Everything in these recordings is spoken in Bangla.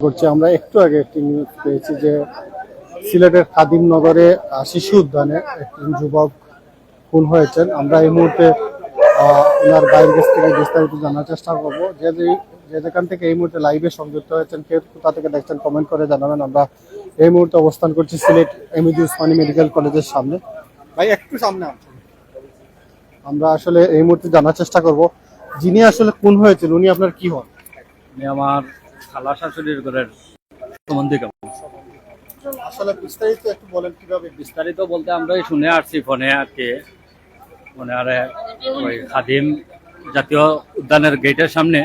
করছি। আমরা একটু আগে একটি নিউজ পেয়েছি যে সিলেটের কাদিমনগরে আহ, শিশু উদ্যানে একজন যুবক খুন হয়েছেন। আমরা এই মুহূর্তে ওনার বাইরের কাছ থেকে বিস্তারিত জানার চেষ্টা করব। যে যে- যেখান থেকে এই মুহূর্তে লাইভে সংযুক্ত হয়েছেন কেউ কোথা থেকে দেখছেন কমেন্ট করে জানাবেন। আমরা এই মুহূর্তে অবস্থান করছি সিলেট এমইজি উসমানী মেডিকেল কলেজের সামনে। ভাই একটু সামনে আসুন। আমরা আসলে এই মুহূর্তে জানার চেষ্টা করব। যিনি আসলে খুন হয়েছেন উনি আপনার কি হন? আমি আমার খালা শাশুড়ির ঘরের সম্বন্ধে কেমন? আসলে বিস্তারিত একটু বলেন কীভাবে বিস্তারিত বলতে আমরা শুনে আসছি ফোনে আর কি। মানে আর ওই খাদিম জাতীয় উদ্যানের গেটের সামনে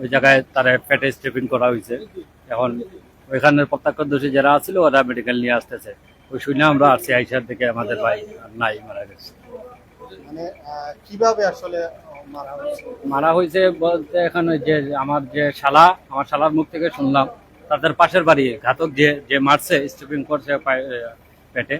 ওই জায়গায় তারা পেটে স্টেপিং করা হয়েছে এখন ওইখানের প্রত্যক্ষদর্শী যারা আছিল ওরা মেডিকেল নিয়ে আসতেছে। ওই শুনে আমরা আসছি আইসার দিকে আমাদের ভাই নাই মারা গেছে। মানে কীভাবে আসলে মারা হয়েছে বলতে এখন যে আমার যে শালা, আমার শালার মুখ থেকে শুনলাম, তাদের পাশের বাড়ি, ঘাতক যে যে মারছে স্টিপিং করছে পেটে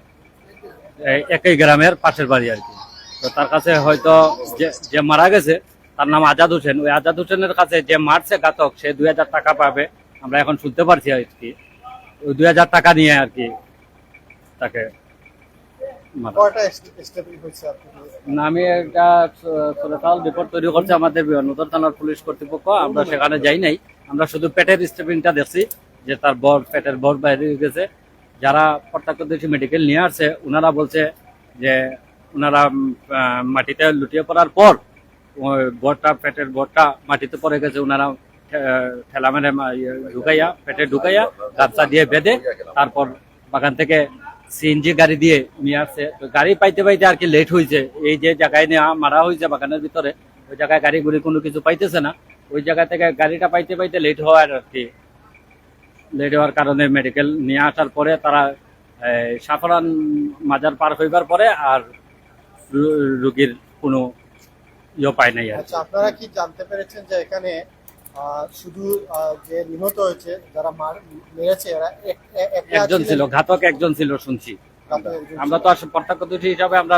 একই গ্রামের পাশের বাড়ি আর কি। তো তার কাছে হয়তো যে যে মারা গেছে, তার নাম আজাদ হোসেন। ওই আজাদ হোসেনের কাছে যে মারছে ঘাতক, সে দুই হাজার টাকা পাবে। আমরা এখন শুনতে পারছি আর কি। ওই দুই হাজার টাকা নিয়ে আর কি তাকে মারা কয়টা স্টেপিং হয়েছে আপনার না, আমি একটা রিপোর্ট তৈরি করছে আমাদের নতুন থানার পুলিশ কর্তৃপক্ষ। আমরা সেখানে যাই নাই। আমরা শুধু পেটের স্টেপিংটা দেখছি যে তার বর পেটের বর বাইরে গেছে। যারা প্রত্যক্ষদর্শী মেডিকেল নিয়ে আসছে ওনারা বলছে যে ওনারা মাটিতে লুটিয়ে পড়ার পর বরটা পেটের বরটা মাটিতে পড়ে গেছে। ওনারা ঠেলা মেরে ইয়ে ঢুকাইয়া পেটে ঢুকাইয়া গামছা দিয়ে বেঁধে তারপর বাগান থেকে সিএনজি গাড়ি দিয়ে নিয়ে আসছে তো গাড়ি পাইতে পাইতে আর কি লেট হয়েছে এই যে জায়গায় নেওয়া মারা হয়েছে বাগানের ভিতরে, ওই জায়গায় গাড়ি গুড়ি কোনো কিছু পাইতেছে না। ওই জায়গা থেকে গাড়িটা পাইতে পাইতে লেট হওয়ার আর কি। লেট হওয়ার কারণে মেডিকেল নিয়ে আসার পরে তারা সাফরান মাজার পার হইবার পরে আর রুগীর কোনো ইয়ে পায় নাই আর আচ্ছা আপনারা কি জানতে পেরেছেন যে এখানে শুধু আহ, যে নিহত হয়েছে যারা মার মেরেছে এরা একজন ছিল ঘাতক একজন ছিল শুনছি। আমরা তো আসলে প্রত্যক্ষদর্শী হিসাবে আমরা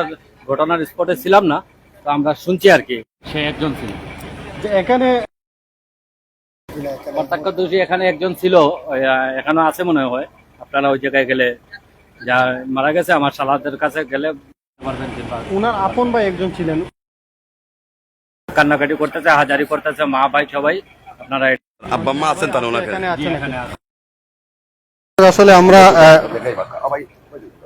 ঘটনার স্পটে ছিলাম না তো আমরা শুনছি আর কি সে একজন ছিল। যে এখানে প্রত্যক্ষদর্শী এখানে একজন ছিল আহ, এখানে আছে মনে হয় আপনারা ওই জায়গায় গেলে যা মারা গেছে আমার সালাদের কাছে গেলে উনার আপন ভাই একজন ছিলেন। কান্নাকাটি করতেছে হাজারি করতেছে মা ভাই সবাই আপনারা আব্বা মা আছেন তাহলে ওনাকে এখানে জি, আছেন। এখানে আছে। আসলে আমরা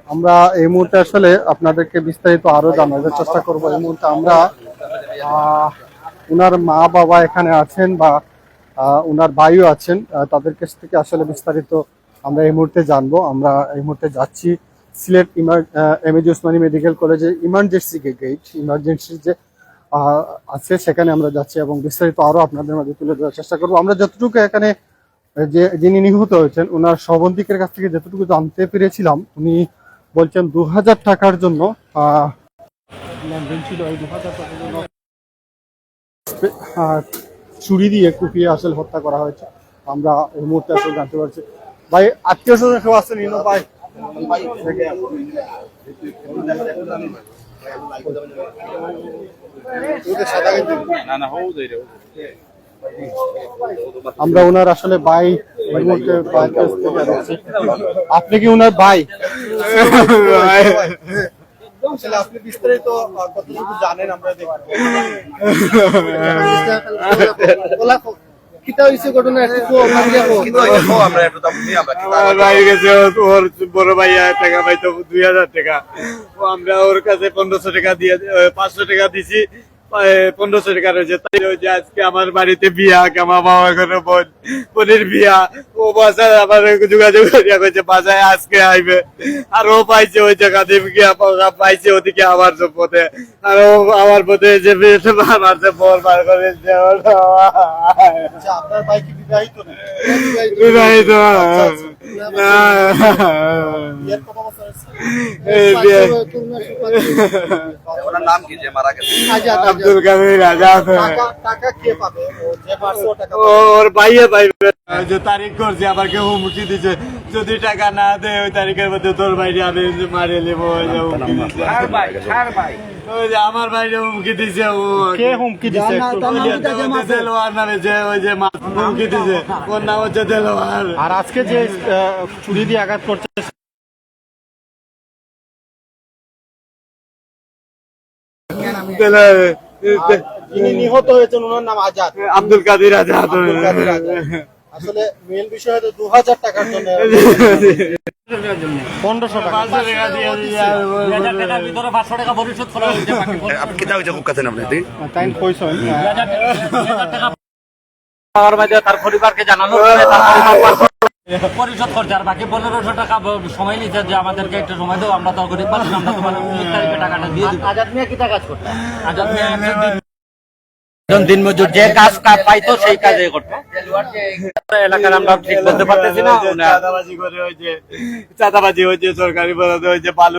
আমরা এই মুহূর্তে আসলে আপনাদেরকে বিস্তারিত আরও জানার চেষ্টা করব। এই মুহূর্তে আমরা উনার মা বাবা এখানে আছেন বা আহ, উনার ভাইও আছেন তাদের কাছ থেকে আসলে বিস্তারিত আমরা এই মুহূর্তে জানব। আমরা এই মুহূর্তে যাচ্ছি সিলেট এমএজি উসমানী মেডিকেল কলেজের ইমার্জেন্সি গেট ইমার্জেন্সি যে আছে, সেখানে আমরা যাচ্ছি এবং বিস্তারিত আরও আপনাদের মাঝে তুলে ধরার চেষ্টা করব। আমরা যতটুকু এখানে যে, যিনি নিহত হয়েছেন ওনার সবন্ধিকের কাছ থেকে যতটুকু জানতে পেরেছিলাম, উনি বলছেন দু হাজার টাকার জন্য ছুরি দিয়ে কুপিয়ে আসলে হত্যা করা হয়েছে। আমরা এই মুহূর্তে আসলে জানতে পারছি। ভাই, আত্মীয় স্বজন কেউ আসছেন ইনো ভাই? আমরা ওনার আসলে ভাই। আপনি কি ওনার ভাই আপনি বিস্তারিত কতটুকু জানেন আমরা দেখব। কিতা হইছে ঘটনা একটু কো, আমরা একটু দাম দিই আমরা ভাই গেছে ওর বড় ভাইয়া টাকা পাইতো দুই হাজার টাকা। ও আমরা ওর কাছে পনেরোশো টাকা দিয়ে পাঁচশো টাকা দিছি। পনেরোশো টাকা রয়েছে তাই যে আজকে আমার বাড়িতে বিয়া আমার বাবার ঘরে বোন বোনের বিয়া। ও বাসায় আমার যোগাযোগ করিয়া কইছে বাসায় আজকে আইবে। আর ও পাইছে ওই জায়গাতে গিয়া পাইছে ওদিকে আমার পথে। আর ও আমার পথে যে মারছে বল বার করে আচ্ছা, বিবাহিত না ওনার নাম কি যে মারা গেছে? আব্দুল কাদের আজাদ। টাকা টাকা কে পাবে? ও যে মারছে ও টাকা ও ওর ভাইয়ে পাইবে। যে তারিখ করছে আবার কেউ হুমকি দিছে। যদি টাকা না দেয় ওই তারিখের মধ্যে তোর বাইরে আমি মারে নেব ওই যে আমার বাইরে হুমকি দিছে ও কে হুমকি দিছে? দেলোয়ার নামে যে ওই যে মা- হুমকি দিছে। ওর নাম হচ্ছে দেলোয়ার। আর আজকে যে ছুরি দিয়ে আঘাত করছে যিনি নিহত হয়েছেন ওনার নাম আজাদ। আব্দুল কাদের আজাদ। আসলে মেন বিষয় দু হাজার টাকার জন্য পনেরোশো টাকা। আপনি কেটা হয়েছে আপনি তাই কইছেন আমার মাঝে তার পরিবারকে জানানো তার পরিবার পরিশোধ করছে। আর বাকি পনেরোশো টাকা সময় নিচ্ছে যে আমাদেরকে একটু সময় দাও আমরা তো গরিব মানুষ আমরা তোমার উনিশ তারিখে টাকাটা দিয়ে দিব। আজাদ মিয়া কি কাজ করতো? আজাদ মিয়া একজন দিন- একজন দিনমজুর যে কাজ পাইতো সেই কাজে করতো। এলাকার আমরা ঠিক বলতে পারতেছি না চাঁদাবাজি করে ওই যে চাঁদাবাজি হয়েছে সরকারি বরাদ্দ হয়েছে বালু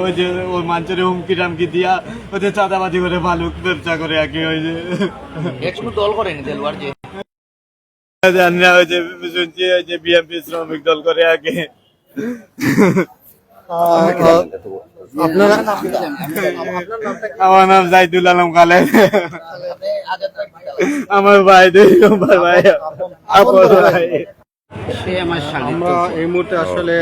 ওই যে ওই মানুষের হুমকি টামকি দিয়া ওদের চাঁদাবাজি করে ব্যবসা করে আর কি ওই যে দল করেনি দেলওয়ার যে? শুনছি যে বিএমপি শ্রমিক দল করে আগে। আমার নাম জাইদুল আলম খালেদ। আমার ভাই দুই ভাই। আপন ভাই। আমার এই মুহূর্তে আসলে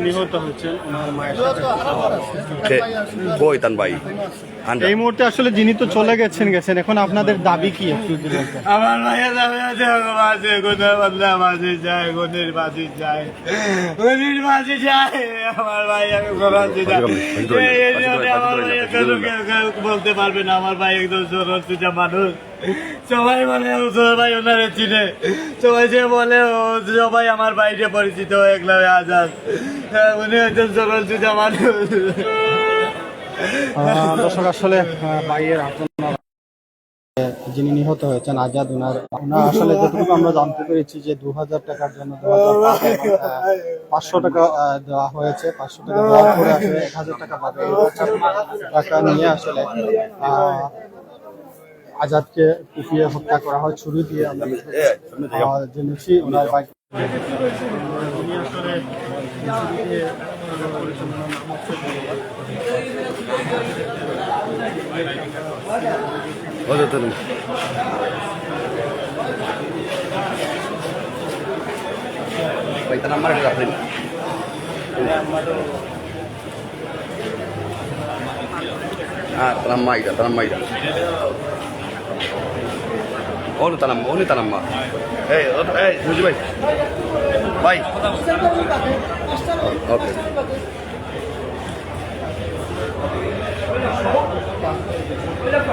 নিহত হয়েছেন ওনার মায়ের সাথে কই তান ভাই এই মুহূর্তে আসলে যিনি তো চলে গেছেন গেছেন। এখন আপনাদের দাবি কি আমার ভাইয়ের দাবি আছে মাঝে গুনের বদলে মাঝে যায় গুনের মাঝে যায় গুনের মাঝে যায় আমার ভাই আমি এই জন্য আমার ভাই কেউ কেউ বলতে পারবে না আমার ভাই একদম সরল সুজা মানুষ। সবাই বলে ভাই ওনারে চিনে। সবাই যে বলে ও সবাই আমার বাইরে পরিচিত একলা আজাদ। হ্যাঁ, উনি একজন সরল সুজা মানুষ। দর্শক, আসলে ভাইয়ের যিনি নিহত হয়েছেন, আজাদ, উনার ওনার আসলে যতটুকু আমরা জানতে পেরেছি যে দু হাজার টাকার জন্য পাঁচশো টাকা দেওয়া হয়েছে, পাঁচশো টাকা দেওয়ার পরে আসলে এক হাজার টাকা এই টাকা নিয়ে আসলে আজাদকে কুপিয়ে হত্যা করা হয়, ছুরি দিয়ে আমরা জেনেছি ওনার বাইক আসলে ছুরি দিয়ে হত্যা করেছেন। ওনার নাম হচ্ছে ওই তো ভাই তার নাম্বার একটা আপনি Ah, tanam maida, tanam maida. Onu tanam, onu tanam ma. Hey, hey, Muji bhai. Bhai. Okay. Hey, ah, tu bhai, tanam malu tahu di. Ah, tin bhai. Tin bhai, tin bhai. আমাদের কাছে বলাইছে আমাদের তো ভাই। কাছে বলাইছে আমাদের কাছে বলাইছে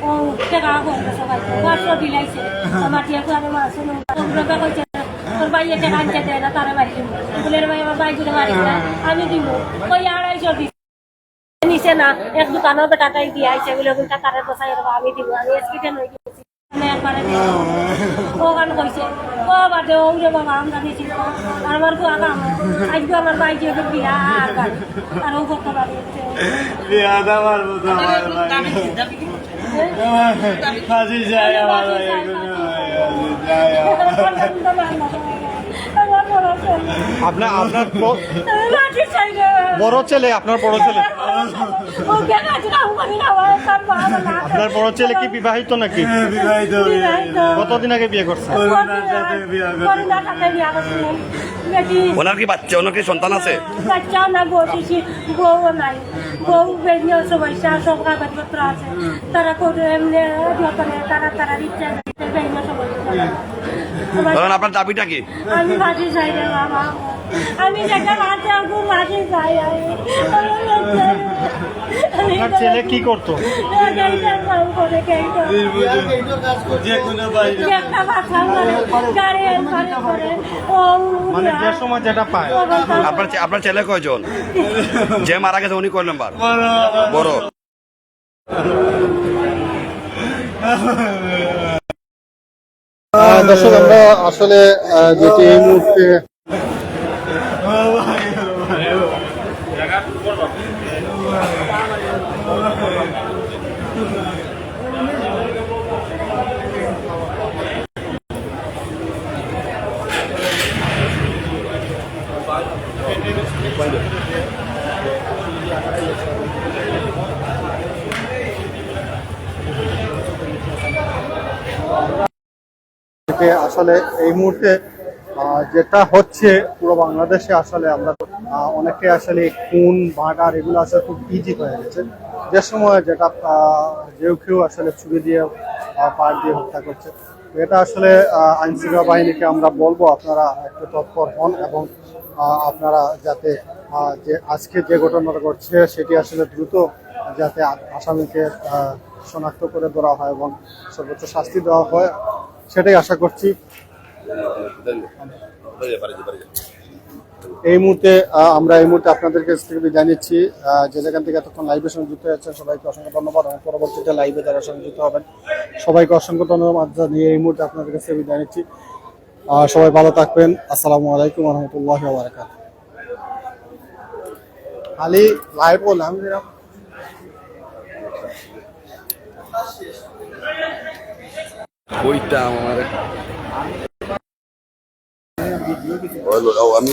টাকা করে সবাই পাঁচশো বিলাইছে আমার টিয়া করে মা শুনো তোমরা কইছে তোর ভাইয়ে টাকা আনতে দেয় না তারা বাড়ি দিব বলে ভাই আমার ভাই যদি বাড়ি আমি দিব ওই আড়াইশো দিছে নিছে না এক দোকানের বেটাটাই দিয়ে আইছে বলে ওগুলো তারা বসাই রাখব আমি দিব আমি এসকিটেন হয়ে গেছি আমি একবারে দিব। ও গান কইছে ও বাদে ও রে বাবা আমরা নিছি আর আমার তো আগাম আজকে আমার ভাই যে বিয়া আর ও করতে পারে বিয়া দেওয়ার ফাঁসি যায় আমার ফাঁসি যায় আমার আপনার আপনার বড় ছেলে আপনার বড় ছেলে আপনার বড় ছেলে কি বিবাহিত নাকি? বিবাহিত বিবাহিত। কতদিন আগে বিয়ে করছে? ওনার কি বাচ্চা? ওনার কি সন্তান আছে? বাচ্চাও না বসেছি বউ নাই। বউ বেরিয়ে সমস্যা সব কাগজপত্র আছে। তারা করে এমনি তারা তারা দিচ্ছে বেরিয়ে সমস্যা ধরেন আপনার দাবিটা কি? আমি বাবা। আমি যেটা আমি। আপনার ছেলে কি করতো? মানে যেটা পায়। আপনার আপনার ছেলে কয়জন? যে মারা গেছে উনি কয় নাম্বার? বড়। দর্শক আমরা আসলে যেটি এই মুহূর্তে থেকে আসলে এই মুহূর্তে যেটা হচ্ছে পুরো বাংলাদেশে আসলে আমরা অনেকে আসলে খুন মার্ডার এগুলো আসলে খুব ইজি হয়ে গেছে। যে সময় যেটা আহ, কেউ আসলে ছুরি দিয়ে পাড় দিয়ে হত্যা করছে। এটা আসলে আহ, আইন শৃঙ্খলা বাহিনীকে আমরা বলব আপনারা একটু তৎপর হন এবং আপনারা যাতে যে আজকে যে ঘটনাটা ঘটছে সেটি আসলে দ্রুত যাতে আসামিকে শনাক্ত করে ধরা হয় এবং সর্বোচ্চ শাস্তি দেওয়া হয়। সেটাই আশা করছি। এই মুহূর্তে আমরা এই মুহূর্তে আপনাদের কাছ থেকে বিদায় নিচ্ছি যে যেখান থেকে এতক্ষণ লাইভের সঙ্গে যুক্ত হয়েছেন সবাইকে অসংখ্য ধন্যবাদ এবং পরবর্তীতে লাইভে যারা সঙ্গে যুক্ত হবেন, সবাইকে অসংখ্য ধন্যবাদ জানিয়ে এই মুহূর্তে আপনাদের কাছে বিদায় নিচ্ছি সবাই ভালো থাকবেন। আসসালামু আলাইকুম রহমতুল্লাহ খালি লাইভ বললাম বইটা আমার। আমি